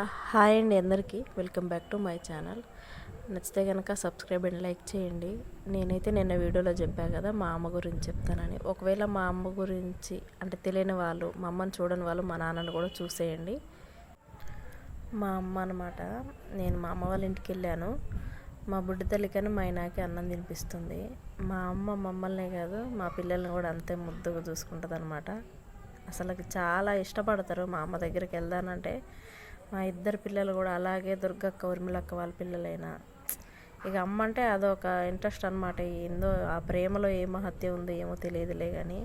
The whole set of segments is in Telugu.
హాయ్ అండి అందరికీ. Welcome back to my channel నచ్చితే కనుక సబ్స్క్రైబ్ అండ్ లైక్ చేయండి. నేనైతే నిన్న వీడియోలో చెప్పాను కదా మా అమ్మ గురించి చెప్తానని. ఒకవేళ మా అమ్మ గురించి అంటే తెలియని వాళ్ళు మా అమ్మని చూడని వాళ్ళు మా నాన్నని కూడా చూసేయండి. మా అమ్మ అనమాట నేను మా అమ్మ వాళ్ళ ఇంటికి వెళ్ళాను. మా బుడ్డి తల్లికని మా ఆయనకి అన్నం తినిపిస్తుంది. మా అమ్మ మమ్మల్నే కాదు మా పిల్లల్ని కూడా అంతే ముద్దుగా చూసుకుంటుంది అనమాట అసలు చాలా ఇష్టపడతారు మా అమ్మ దగ్గరికి వెళ్దానంటే. మా ఇద్దరు పిల్లలు కూడా అలాగే దుర్గక్క ఉర్మిళక్క వాళ్ళ పిల్లలైనా. ఇక అమ్మ అంటే అదొక ఇంట్రెస్ట్ అనమాట ఏందో ఆ ప్రేమలో ఏ మహత్య ఉందో ఏమో తెలియదులే కానీ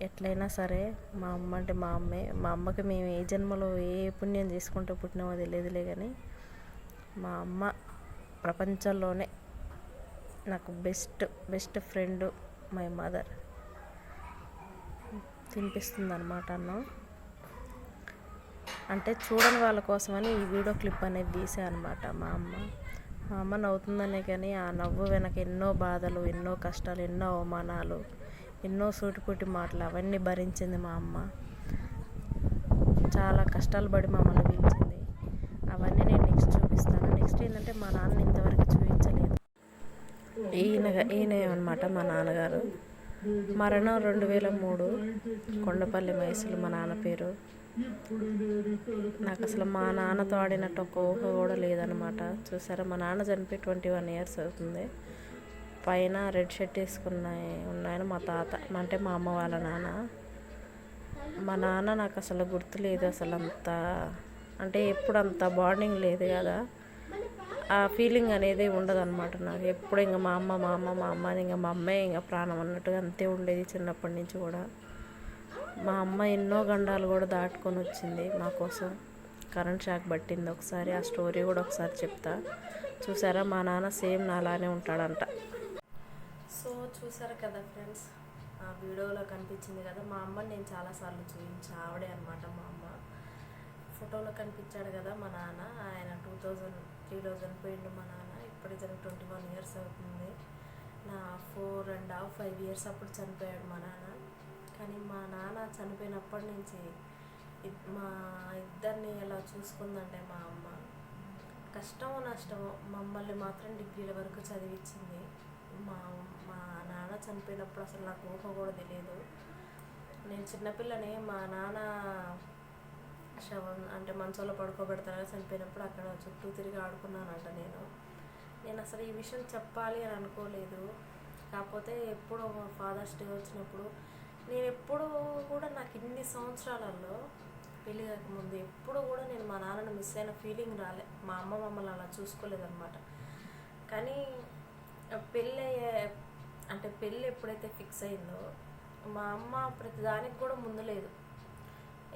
ఎట్లయినా సరే మా అమ్మ అంటే మా అమ్మే. మా అమ్మకి మేము ఏ జన్మలో ఏ పుణ్యం చేసుకుంటూ పుట్టినామో తెలియదులే కానీ మా అమ్మ ప్రపంచంలోనే నాకు best best friend my mother. తినిపిస్తుంది అనమాట అన్నం. అంటే చూడని వాళ్ళ కోసమని ఈ వీడియో క్లిప్ అనేది తీసా అనమాట మా అమ్మ. మా అమ్మ నవ్వుతుందనే కానీ ఆ నవ్వు వెనక ఎన్నో బాధలు ఎన్నో కష్టాలు ఎన్నో అవమానాలు ఎన్నో సూటిపుటి మాటలు అవన్నీ భరించింది మా అమ్మ. చాలా కష్టాలు పడి మమ్మల్ని పిలిచింది. అవన్నీ నేను నెక్స్ట్ చూపిస్తాను. నెక్స్ట్ ఏంటంటే మా నాన్న ఇంతవరకు చూపించలేదు. ఈయన ఈయన అనమాట మా నాన్నగారు. మరణం రెండు వేల మూడు. కొండపల్లి మైసులు మా నాన్న పేరు. నాకు అసలు మా నాన్నతో ఆడినట్టు ఒక ఊహ కూడా లేదనమాట చూసారా మా నాన్న చనిపోయి ట్వంటీ వన్ ఇయర్స్ అవుతుంది. పైన రెడ్ షర్ట్ వేసుకున్నాయి ఉన్నాయని మా తాత అంటే మా అమ్మ వాళ్ళ నాన్న. మా నాన్న నాకు అసలు గుర్తులేదు అసలు అంత. అంటే ఎప్పుడు అంత బాండింగ్ లేదు కదా. ఆ ఫీలింగ్ అనేది ఉండదు అనమాట నాకు. ఎప్పుడు ఇంకా మా అమ్మ మా అమ్మ మా అమ్మ అని ఇంకా మా అమ్మే ఇంకా ప్రాణం అన్నట్టుగా అంతే ఉండేది చిన్నప్పటి నుంచి కూడా. మా అమ్మ ఎన్నో గండాలు కూడా దాటుకొని వచ్చింది మా కోసం. కరెంట్ షాక్ పట్టింది ఒకసారి ఆ స్టోరీ కూడా ఒకసారి చెప్తా. చూసారా? మా నాన్న సేమ్ నాలానే ఉంటాడంట. సో చూసారు కదా ఫ్రెండ్స్? ఆ వీడియోలో కనిపించింది కదా మా అమ్మని నేను చాలాసార్లు చూపించా. ఆవిడే అనమాట మా అమ్మ. ఫోటోలో కనిపించాడు కదా మా నాన్న. ఆయన టూ థౌజండ్ త్రీ చనిపోయిండు పోయిండు మా నాన్న. ఇప్పటికి ట్వంటీ వన్ ఇయర్స్ అవుతుంది. నా four and half five years అప్పుడు చనిపోయాడు మా నాన్న. కానీ మా నాన్న చనిపోయినప్పటి నుంచి ఇద్- మా ఇద్దరిని ఎలా చూసుకుందంటే మా అమ్మ కష్టమో నష్టమో మమ్మల్ని మాత్రం డిగ్రీల వరకు చదివించింది మా మా నాన్న చనిపోయినప్పుడు అసలు నాకు ఊహ కూడా తెలియదు. నేను చిన్నపిల్లని మా నాన్న శవం అంటే మంచంలో పడుకోబెడతారని చనిపోయినప్పుడు అక్కడ చుట్టూ తిరిగి ఆడుకున్నానంట నేను. నేను అసలు ఈ విషయం చెప్పాలి అని అనుకోలేదు. కాకపోతే ఎప్పుడో ఫాదర్స్ డే వచ్చినప్పుడు నేను ఎప్పుడు కూడా నాకు ఇన్ని సంవత్సరాలలో పెళ్ళి కాకముందు ఎప్పుడు కూడా నేను మా నాన్నను మిస్ అయిన ఫీలింగ్ రాలే. మా అమ్మ మమ్మల్ని అలా చూసుకోలేదన్నమాట. కానీ పెళ్ళి అయ్యే అంటే పెళ్ళి ఎప్పుడైతే ఫిక్స్ అయిందో మా అమ్మ ప్రతి దానికి కూడా ముందు లేదు.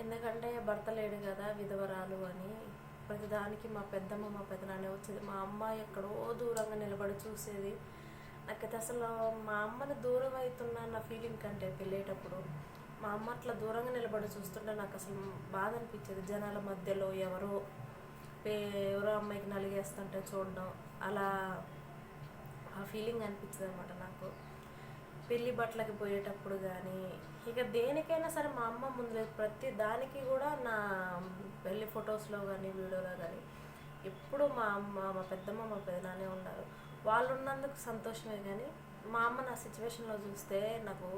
ఎందుకంటే భర్త లేడు కదా విధవరాలు అని. ప్రతిదానికి మా పెద్దమ్మ మా పెద్దనాన్నే వచ్చేది. మా అమ్మ ఎక్కడో దూరంగా నిలబడి చూసేది. నాకైతే అసలు మా అమ్మని దూరం అవుతున్నా నా ఫీలింగ్ కంటే పెళ్ళేటప్పుడు మా అమ్మ అట్లా దూరంగా నిలబడి చూస్తుంటే నాకు అసలు బాధ అనిపించేది. జనాల మధ్యలో ఎవరో ఎవరో అమ్మాయికి నలిగేస్తుంటే చూడడం అలా ఆ ఫీలింగ్ అనిపించింది అనమాట నాకు. పెళ్ళి బట్టలకి పోయేటప్పుడు కానీ ఇక దేనికైనా సరే మా అమ్మ ముందు లేదు. ప్రతి దానికి కూడా నా పెళ్ళి ఫొటోస్లో కానీ వీడియోలో కానీ ఎప్పుడు మా అమ్మ మా పెద్దమ్మ మా పెదనానే ఉన్నారు వాళ్ళు ఉన్నందుకు సంతోషమే కానీ మా అమ్మ నా సిచ్యువేషన్లో చూస్తే నాకు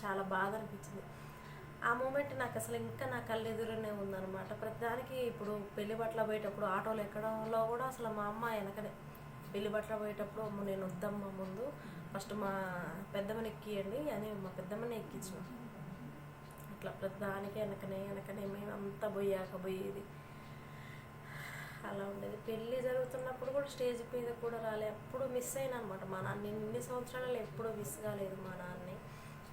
చాలా బాధ అనిపించింది. ఆ మూమెంట్ నాకు అసలు ఇంకా నా కళ్ళు ఎదురునే ఉందన్నమాట. ప్రతిదానికి ఇప్పుడు పెళ్ళి బట్టలు పోయేటప్పుడు ఆటోలు ఎక్కడంలో కూడా అసలు మా అమ్మ వెనకనే. పెళ్ళి బట్టలు పోయేటప్పుడు నేను వద్దమ్మ ముందు. ఫస్ట్ మా పెద్దమ్మని ఎక్కియండి అని మా పెద్దమ్మని ఎక్కించిన. అట్లా ప్రతిదానికి వెనకనే వెనకనే మేము అంతా పోయాక పోయేది. అలా ఉండేది. పెళ్ళి జరుగుతున్నప్పుడు కూడా స్టేజ్ మీద కూడా రాలే. ఎప్పుడు మిస్ అయినా అనమాట మా నాన్న ఇన్ని సంవత్సరాలలో ఎప్పుడూ మిస్ కాలేదు మా నాన్నని.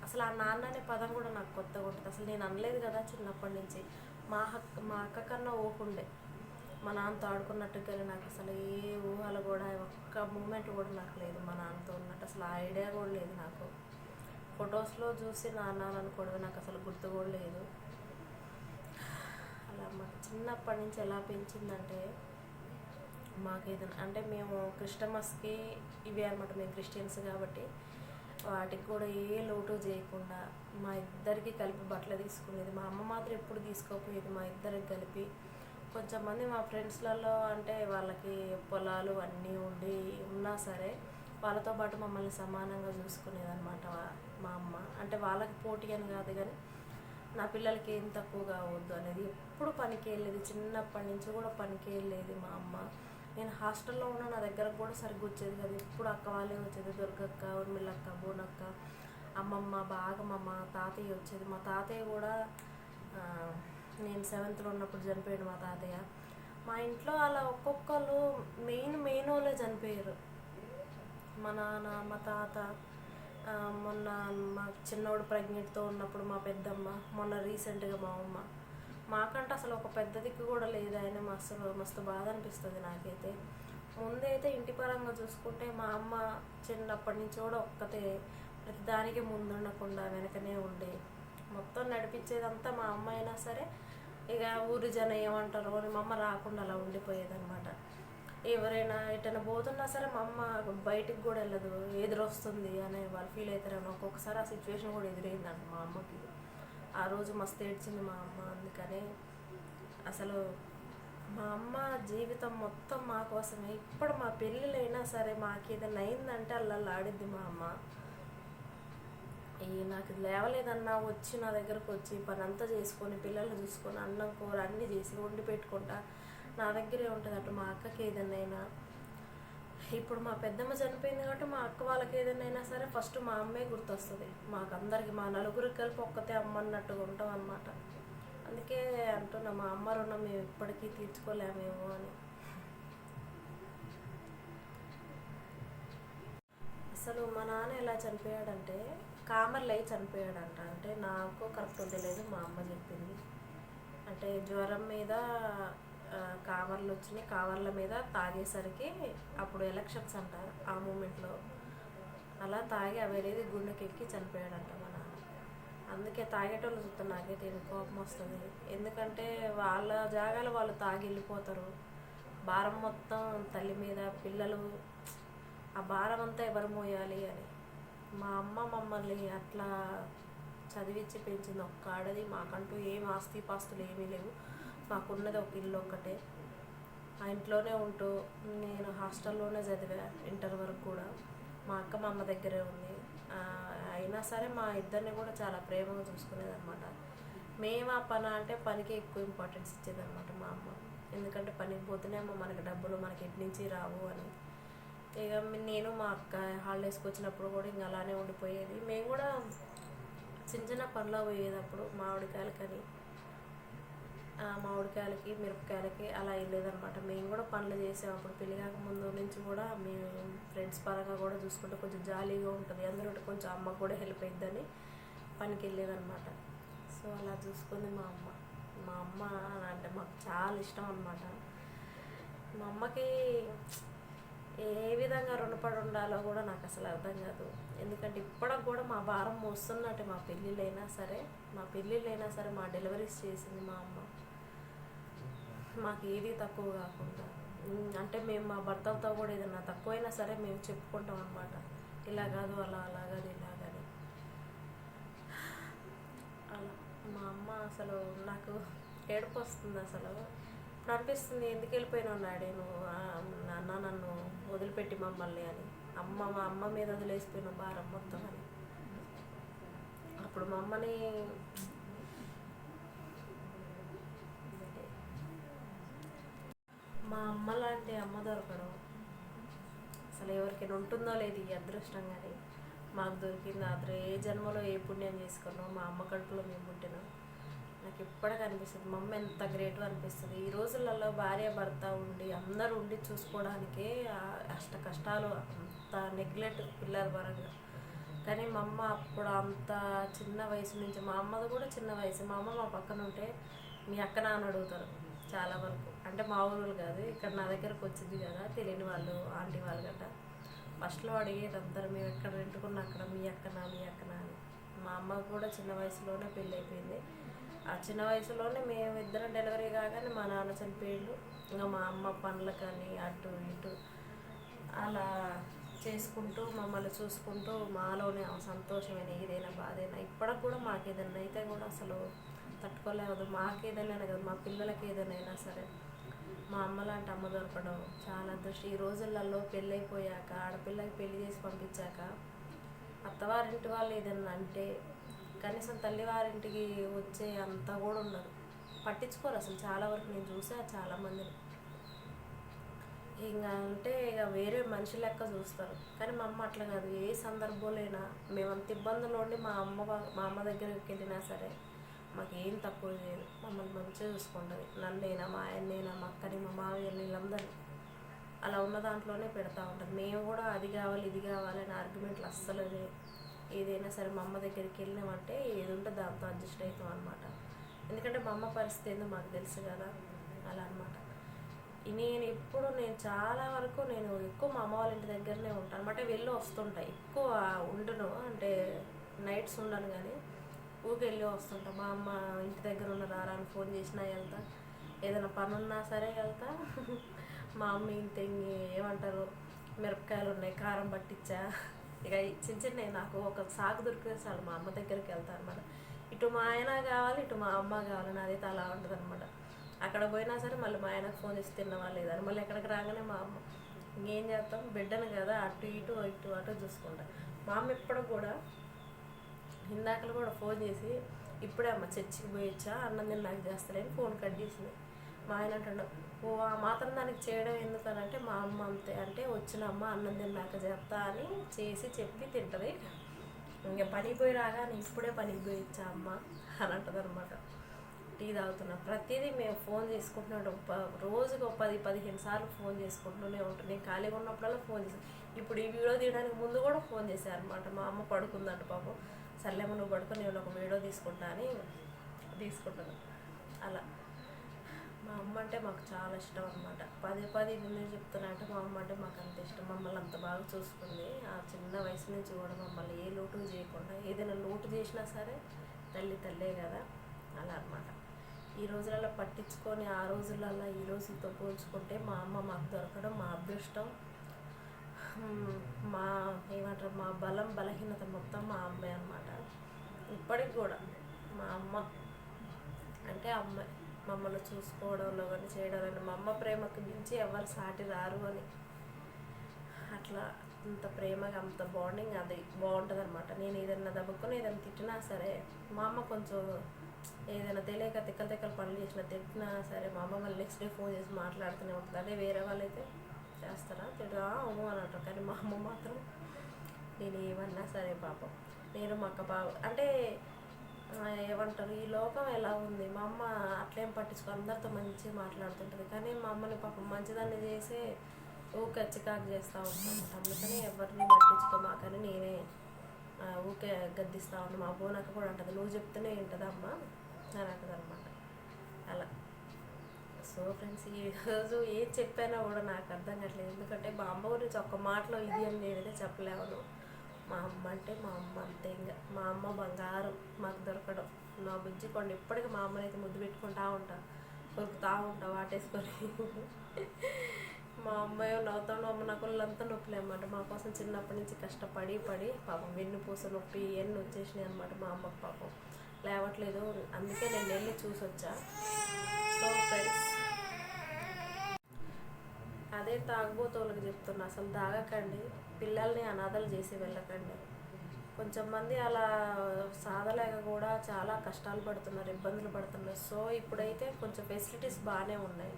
అసలు ఆ నాన్న అనే పదం కూడా నాకు కొత్తగా ఉంటుంది అసలు నేను అనలేదు కదా చిన్నప్పటి నుంచి. మా హక్ మా అక్క కన్నా ఊకుండే మా నాన్నతో ఆడుకున్నట్టుకెళ్ళి నాకు అసలు ఏ ఊహలు కూడా ఒక్క మూమెంట్ కూడా నాకు లేదు మా నాన్నతో ఉన్నట్టు. అసలు ఐడియా కూడా లేదు నాకు. ఫొటోస్లో చూసి నాన్న అనుకోవడం నాకు అసలు గుర్తు కూడా లేదు. అలా మాకు చిన్నప్పటి నుంచి ఎలా పెంచిందంటే మాకు ఏదైనా అంటే మేము క్రిస్టమస్కి ఇవే అనమాట మేము క్రిస్టియన్స్ కాబట్టి వాటికి కూడా ఏ లోటు చేయకుండా మా ఇద్దరికి కలిపి బట్టలు తీసుకునేది. మా అమ్మ మాత్రం ఎప్పుడు తీసుకోకపోయేది మా ఇద్దరికి కలిపి కొంచెం మంది మా ఫ్రెండ్స్లలో అంటే వాళ్ళకి పొలాలు అన్నీ ఉండి ఉన్నా సరే వాళ్ళతో పాటు మమ్మల్ని సమానంగా చూసుకునేదన్నమాట మా అమ్మ. అంటే వాళ్ళకి పోటీ అని కాదు కానీ నా పిల్లలకి ఏం తక్కువ కావద్దు అనేది ఎప్పుడు పనికి వెళ్ళేది చిన్నప్పటి నుంచి కూడా పనికి వెళ్ళేది మా అమ్మ. నేను హాస్టల్లో ఉన్న నా దగ్గర కూడా సరిగ్గా వచ్చేది కదా. ఎప్పుడు అక్క వాళ్ళే వచ్చేది. దుర్గక్క ఉర్మిళ్ళక్క బోనక్క అమ్మమ్మ బాగా మా తాతయ్య వచ్చేది. మా తాతయ్య కూడా నేను సెవెంత్లో ఉన్నప్పుడు చనిపోయాడు మా తాతయ్య. మా ఇంట్లో అలా ఒక్కొక్కరు మెయిన్ మెయిన్ వాళ్ళే చనిపోయారు. మా నాన్న మా తాత మొన్న మా చిన్నోడు ప్రెగ్నెంట్తో ఉన్నప్పుడు మా పెద్దమ్మ మొన్న రీసెంట్గా మా అమ్మ. మాకంటే అసలు ఒక పెద్ద దిక్కు కూడా లేదు. ఆయన మస్తు మస్తు బాధ అనిపిస్తుంది నాకైతే. ముందైతే ఇంటి పరంగా చూసుకుంటే మా అమ్మ చిన్నప్పటి నుంచి కూడా ఒక్కతే. ప్రతి దానికి ముందుండకుండా వెనకనే ఉండే. మొత్తం నడిపించేదంతా మా అమ్మ అయినా సరే ఇక ఊరి జనం ఏమంటారు అని మా అమ్మ రాకుండా అలా ఉండిపోయేదనమాట ఎవరైనా ఎటైనా పోతున్నా సరే మా అమ్మ బయటికి కూడా వెళ్ళదు ఎదురొస్తుంది అనే వాళ్ళు ఫీల్ అవుతారని ఒక్కొక్కసారి ఆ సిచ్యువేషన్ కూడా ఎదురైందంట మా అమ్మకి. ఆ రోజు మస్తు ఏడ్చింది మా అమ్మ అందుకనే అసలు మా అమ్మ జీవితం మొత్తం మా కోసమే. ఇప్పుడు మా పెళ్ళిళ్ళైనా సరే మాకు ఏదైనా అయిందంటే అల్లల్లాడిద్ది మా అమ్మ. నాకు ఇది లేవలేదన్నా వచ్చి నా దగ్గరకు వచ్చి పని అంతా చేసుకొని పిల్లల్ని చూసుకొని అన్నం కూర అన్నీ చేసి వండి పెట్టుకుంటా. నా దగ్గరే ఉంటుంది అటు మా అక్కకి ఏదన్నైనా. ఇప్పుడు మా పెద్దమ్మ చనిపోయింది కాబట్టి మా అక్క వాళ్ళకి ఏదైనా సరే ఫస్ట్ మా అమ్మే గుర్తొస్తుంది. మాకందరికి మా నలుగురికి కలిపి ఒక్కతే అమ్మ అన్నట్టుగా ఉంటాం అనమాట అందుకే అంటున్నా మా అమ్మ రుణం మేము ఇప్పటికీ తీర్చుకోలేమేమో అని. అసలు మా నాన్న ఎలా చనిపోయాడంటే కామర్లు అయి చనిపోయాడంట అంటే నాకు కరెక్ట్ తెలియదు మా అమ్మ చెప్పింది. అంటే జ్వరం మీద కామర్లు కావర్లు వచ్చినాయి కావర్ల మీద తాగేసరికి అప్పుడు ఎలక్షన్స్ అంట ఆ మూమెంట్లో. అలా తాగి అవి అనేది గుండెకి ఎక్కి చనిపోయాడంట మా నాన్న. అందుకే తాగేటోళ్ళు చూస్తే నాకైతే కోపం వస్తుంది. ఎందుకంటే వాళ్ళ జాగాలు వాళ్ళు తాగి వెళ్ళిపోతారు. భారం మొత్తం తల్లి మీద పిల్లలు ఆ భారం అంతా ఎవరు మోయాలి అని. మా అమ్మ మమ్మల్ని అట్లా చదివించి పెంచింది. ఒక్క ఆడది మాకంటూ ఏం ఆస్తి పాస్తులు ఏమీ లేవు. మాకున్నది ఒక ఇల్లు ఒక్కటే. ఆ ఇంట్లోనే ఉంటూ నేను హాస్టల్లోనే చదివా ఇంటర్ వరకు కూడా. మా అక్క మా అమ్మ దగ్గరే ఉంది. అయినా సరే మా ఇద్దరిని కూడా చాలా ప్రేమగా చూసుకునేది అనమాట మేము ఆ పని అంటే పనికి ఎక్కువ ఇంపార్టెన్స్ ఇచ్చేది అనమాట మా అమ్మ. ఎందుకంటే పనికి పోతేనేమో మనకి డబ్బులు మనకి ఎటు నుంచి రావు అని. ఇక నేను మా అక్క హాలిడేస్కి వచ్చినప్పుడు కూడా ఇంకా అలానే ఉండిపోయేది. మేము కూడా చిన్న చిన్న పనులు పోయేటప్పుడు మామిడికాయలకని ఆ, మామిడికాయలకి మిరపకాయలకి అలా వెళ్ళేదనమాట మేము కూడా పనులు చేసాము అప్పుడు పెళ్ళి కాక ముందు నుంచి కూడా మేము ఫ్రెండ్స్ పరంగా కూడా చూసుకుంటే కొంచెం జాలీగా ఉంటుంది. అందులో కొంచెం అమ్మ కూడా హెల్ప్ అయిద్దని పనికి వెళ్ళేదనమాట. సో అలా చూసుకుంది మా అమ్మ. మా అమ్మ అంటే మాకు చాలా ఇష్టం అనమాట. మా అమ్మకి ఏ విధంగా రుణపడి ఉండాలో కూడా నాకు అసలు అర్థం కాదు. ఎందుకంటే ఇప్పటికి కూడా మా భారం మోస్తున్నట్టే మా పెళ్ళిళ్ళైనా సరే మా పెళ్ళిళ్ళైనా సరే మా డెలివరీస్ చేసింది మా అమ్మ. మాకు ఏది తక్కువ కాకుండా. అంటే మేము మా భర్తలతో కూడా ఏదైనా తక్కువైనా సరే మేము చెప్పుకుంటాం అనమాట ఇలా కాదు అలా అలా కాదు ఇలా కాదు. అలా మా అమ్మ అసలు నాకు ఏడుపు వస్తుంది అసలు. ఇప్పుడు అనిపిస్తుంది ఎందుకు వెళ్ళిపోయినావు నాడే నువ్వు? నాన్న నన్ను వదిలిపెట్టి మమ్మల్ని అని. అమ్మ మా అమ్మ మీద వదిలేసిపోయిన భారం మొత్తం అని అప్పుడు మా అమ్మని మా అమ్మ లాంటి అమ్మ దొరకడం అసలు ఎవరికైనా ఉంటుందో లేదు ఈ అదృష్టం కానీ. మాకు దొరికింది అతను ఏ జన్మలో ఏ పుణ్యం చేసుకున్నాం మా అమ్మ కడుపులో మేము పుట్టినాం. నాకు ఇప్పటికీ అనిపిస్తుంది మా అమ్మ ఎంత గ్రేట్ అనిపిస్తుంది. ఈ రోజులలో భార్య భర్త ఉండి అందరూ ఉండి చూసుకోవడానికే అష్ట కష్టాలు అంత నెగ్లెక్ట్ పిల్లల పరంగా. కానీ మా అమ్మ అప్పుడు అంత చిన్న వయసు నుంచి మా అమ్మది కూడా చిన్న వయసు. మా అమ్మ మా పక్కన ఉంటే మీ అక్క నాన్న అడుగుతారు చాలా వరకు. అంటే మా ఊరు కాదు ఇక్కడ నా దగ్గరకు వచ్చింది కదా తెలియని వాళ్ళు ఆంటీ వాళ్ళు గట్రా ఫస్ట్లో అడిగేది అందరు మేము ఎక్కడ రెంటుకున్న అక్కడ? మీ అక్కనా? మీ అక్కనా? అని. మా అమ్మ కూడా చిన్న వయసులోనే పెళ్ళి అయిపోయింది ఆ చిన్న వయసులోనే మేము ఇద్దరం డెలివరీ కాగానే మా నాన్న చనిపోయిండు. ఇంకా మా అమ్మ పనులు కానీ అటు ఇటు అలా చేసుకుంటూ మమ్మల్ని చూసుకుంటూ మాలోనే సంతోషమైన ఏదైనా బాధైనా ఇప్పటికి కూడా మాకు ఏదైనా అయితే కూడా అసలు తట్టుకోలేదు. మాకు ఏదైనా కదా మా పిల్లలకి ఏదైనా అయినా సరే. మా అమ్మ లాంటి అమ్మ దొరకడం చాలా అదృష్టం. ఈ రోజులలో పెళ్ళైపోయాక ఆడపిల్లకి పెళ్ళి చేసి పంపించాక అత్తవారింటి వాళ్ళు ఏదన్నా అంటే కనీసం తల్లివారింటికి వచ్చే అంత కూడా ఉండదు. పట్టించుకోరు అసలు. చాలా వరకు నేను చూసా చాలా మందిని. ఇంకా అంటే ఇక వేరే మనిషి లెక్క చూస్తారు. కానీ మా అమ్మ అట్లా కాదు. ఏ సందర్భంలోనైనా మేమంత ఇబ్బందులు ఉండి మా అమ్మ మా అమ్మ దగ్గరికి వెళ్ళినా సరే మాకేం తక్కువ చేయదు మమ్మల్ని మంచిగా చూసుకుంటుంది. నన్నైనా మా ఆయన్నైనా మా అక్కని మా మావయ్యని వీళ్ళందరినీ. అలా ఉన్న దాంట్లోనే పెడతా ఉంటుంది. మేము కూడా అది కావాలి ఇది కావాలి అని ఆర్గ్యుమెంట్లు అస్సలు లేవు. ఏదైనా సరే మా అమ్మ దగ్గరికి వెళ్ళినామంటే ఏది ఉంటే దాంతో అడ్జస్ట్ అవుతాం అనమాట ఎందుకంటే మా అమ్మ పరిస్థితి ఏందో మాకు తెలుసు కదా అలా అనమాట నేను ఎప్పుడు నేను చాలా వరకు నేను ఎక్కువ మా అమ్మ వాళ్ళ ఇంటి దగ్గరనే ఉంటాను. అనమాట వెళ్ళి వస్తుంటాయి ఎక్కువ ఉండను. అంటే నైట్స్ ఉండను కానీ ఊరికి వెళ్ళి వస్తుంటా. మా అమ్మ ఇంటి దగ్గర ఉన్న రారా అని ఫోన్ చేసినా వెళ్తా. ఏదైనా పని ఉన్నా సరే వెళ్తా. మా అమ్మ ఇంత ఏమంటారు మిరపకాయలు ఉన్నాయి కారం పట్టించా ఇక చిన్న చిన్న నాకు ఒక సాగు దొరికితే చాలు మా అమ్మ దగ్గరికి వెళ్తాను అనమాట ఇటు మా ఆయన కావాలి ఇటు మా అమ్మ కావాలి నాదైతే అలా ఉంటుంది అనమాట అక్కడ పోయినా సరే మళ్ళీ మా ఆయనకు ఫోన్ చేసి తిన్నవా లేదని మళ్ళీ ఎక్కడికి రాగానే మా అమ్మ ఇంకేం చేస్తాం? బిడ్డను కదా అటు ఇటు ఇటు అటు చూసుకుంటా. మా అమ్మ ఇప్పుడు కూడా ఇందాకలు కూడా ఫోన్ చేసి ఇప్పుడే అమ్మ చర్చికి పోయొచ్చా అన్నం తిని నాకు చేస్తలేని ఫోన్ కట్ చేసింది. మా ఆయన అంటున్నాడు ఓ ఆ మాత్రం దానికి చేయడం ఎందుకనంటే మా అమ్మ అంతే. అంటే వచ్చిన అమ్మ అన్నం తిన్నాక చేస్తా అని చేసి చెప్పి తింటది. ఇంకా పనికి పోయి రాగానే ఇప్పుడే పనికి పోయి ఇచ్చా అమ్మ అని అంటుంది అనమాట టీ తాగుతున్నా. ప్రతిదీ మేము ఫోన్ చేసుకుంటున్నాడు ప- రోజుకి ఒక పది పదిహేను సార్లు ఫోన్ చేసుకుంటూనే ఉంటాం. నేను ఖాళీగా ఉన్నప్పుడల్లా ఫోన్ చేసాను ఇప్పుడు ఈ వీడియో తీయడానికి ముందు కూడా ఫోన్ చేశాను అనమాట మా అమ్మ పడుకుందంట పాపం. సర్లేమ్మ నువ్వు పడుకొని నేను ఒక వీడియో తీసుకుంటా అని తీసుకుంటాను అలా. మా అమ్మ అంటే మాకు చాలా ఇష్టం అనమాట పదే పదే ముందు చెప్తున్నా అంటే మా అమ్మ అంటే మాకు అంత ఇష్టం. మమ్మల్ని అంత బాగా చూసుకుంది. ఆ చిన్న వయసు నుంచి కూడా మమ్మల్ని ఏ లోటు చేయకుండా ఏదైనా లోటు చేసినా సరే తల్లి తల్లే కదా అలా అన్నమాట. ఈ రోజులలో పట్టించుకొని ఆ రోజులలో ఈ రోజులతో పోల్చుకుంటే మా అమ్మ మాకు దొరకడం మా అదృష్టం. మా ఏమంటారు? మా బలం బలహీనత మొత్తం మా అమ్మాయి అనమాట ఇప్పటికి కూడా మా అమ్మ అంటే అమ్మాయి మమ్మల్ని చూసుకోవడంలో కానీ చేయడంలో మా అమ్మ ప్రేమకు మించి ఎవరు సాటి రారు అని. అట్లా అంత ప్రేమగా అంత బాండింగ్ అది బాగుంటుంది అనమాట నేను ఏదైనా దబ్బుకొని ఏదైనా తిట్టినా సరే మా అమ్మ కొంచెం ఏదైనా తెలియక తిక్కలు తిక్కలు పనులు చేసినా తిట్టినా సరే మా అమ్మ మళ్ళీ నెక్స్ట్ డే ఫోన్ చేసి మాట్లాడుతూనే ఉంటుంది. అదే వేరే వాళ్ళైతే చేస్తారా? తిడరా? అమ్మ అని అంటారు. కానీ మా అమ్మ మాత్రం నేను ఏమన్నా సరే పాపం. నేను మా అక్క బావ అంటే ఏమంటారు? ఈ లోకం ఎలా ఉంది? మా అమ్మ అట్లేం పట్టించుకో అందరితో మంచిగా మాట్లాడుతుంటుంది. కానీ మా అమ్మని పాపం మంచిదాన్ని చేసి ఊకే చికాకు చేస్తూ ఉంటాను అందుకని ఎవరిని పట్టించుకోమాకని నేనే ఊకే గద్దిస్తూ ఉంటాను మా బోనక్క కూడా అంటది నువ్వు చెప్తేనే వింటదమ్మా అని అంటది అలా. సో ఫ్రెండ్స్ ఈరోజు ఏం చెప్పానో కూడా నాకు అర్థం కావట్లేదు. ఎందుకంటే మా అమ్మ గురించి ఒక్క మాటలో ఇది అని నేనైతే చెప్పలేను. మా అమ్మ అంటే మా అమ్మ అంతే ఇంకా మా అమ్మ బంగారం మాకు దొరకడం. నా బుజ్జి కొండ ఇప్పటికీ మా అమ్మని అయితే ముద్దు పెట్టుకుంటా ఉంటా. కొరుకుతా ఉంటా వాటేసుకొని. మా అమ్మాయి నవ్వుతా అమ్మ నాకు అంతా నొప్పులే అనమాట మా కోసం చిన్నప్పటి నుంచి కష్టపడి పడి పాపం వెన్నుపూస నొప్పి ఇవన్నీ వచ్చేసినాయి అనమాట మా అమ్మకు పాపం. లేవట్లేదు. అందుకే నేను వెళ్ళి చూసి వచ్చా సో ఫ్రెండ్స్ అదే తాగుబోతోళ్ళకి చెప్తున్నా అసలు తాగకండి పిల్లల్ని అనాథలు చేసి వెళ్ళకండి. కొంచెం మంది అలా సాధలేక కూడా చాలా కష్టాలు పడుతున్నారు ఇబ్బందులు పడుతున్నారు. సో ఇప్పుడైతే కొంచెం ఫెసిలిటీస్ బాగానే ఉన్నాయి.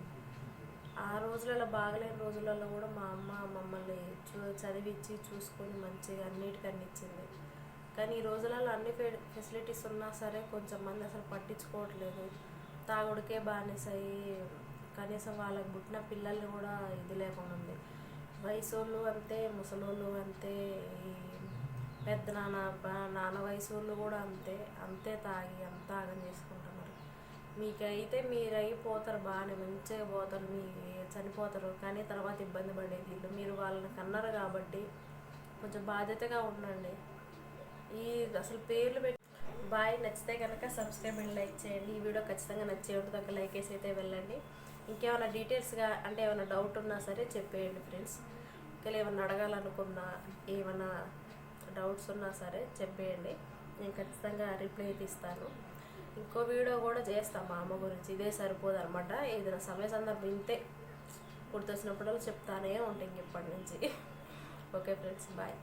ఆ రోజులలో బాగలేని రోజులలో కూడా మా అమ్మ మమ్మల్ని చూ చదివించి చూసుకొని మంచిగా అన్నిటికన్నీ ఇచ్చింది. కానీ ఈ రోజులలో అన్ని ఫె- ఫెసిలిటీస్ ఉన్నా సరే కొంచెం మంది అసలు పట్టించుకోవట్లేదు. తాగుడికే బానిసయి కనీసం వాళ్ళకి పుట్టిన పిల్లల్ని కూడా ఇది లేకుండా ఉంది. వయసోళ్ళు అంతే ముసలోళ్ళు అంతే ఈ పెద్ద నాన్న నాన్న వయసు వాళ్ళు కూడా అంతే అంతే తాగి అంత ఆగం చేసుకుంటున్నారు. మీకైతే మీరు అయిపోతారు బాగానే మంచిగా పోతారు మీ చనిపోతారు కానీ తర్వాత ఇబ్బంది పడేది వీళ్ళు మీరు వాళ్ళని కన్నారు కాబట్టి కొంచెం బాధ్యతగా ఉండండి. ఈ అసలు పేర్లు పెట్టి బాయ్ నచ్చితే కనుక సబ్స్క్రైబ్ అండ్ లైక్ చేయండి. ఈ వీడియో ఖచ్చితంగా నచ్చే ఉంటుంది ఒక లైక్ వేసి అయితే వెళ్ళండి. ఇంకేమైనా డీటెయిల్స్గా అంటే ఏమైనా డౌట్ ఉన్నా సరే చెప్పేయండి ఫ్రెండ్స్. ఒకవేళ ఏమైనా అడగాలనుకున్నా ఏమైనా డౌట్స్ ఉన్నా సరే చెప్పేయండి. నేను ఖచ్చితంగా రిప్లై ఇస్తాను ఇంకో వీడియో కూడా చేస్తాను మా అమ్మ గురించి. ఇదే సరిపోదు అనమాట ఏదైనా సమయ సందర్భం ఇంతే గుర్తొచ్చినప్పుడల్లా చెప్తానే ఉంటాయి ఇప్పటి నుంచి. Okay friends bye.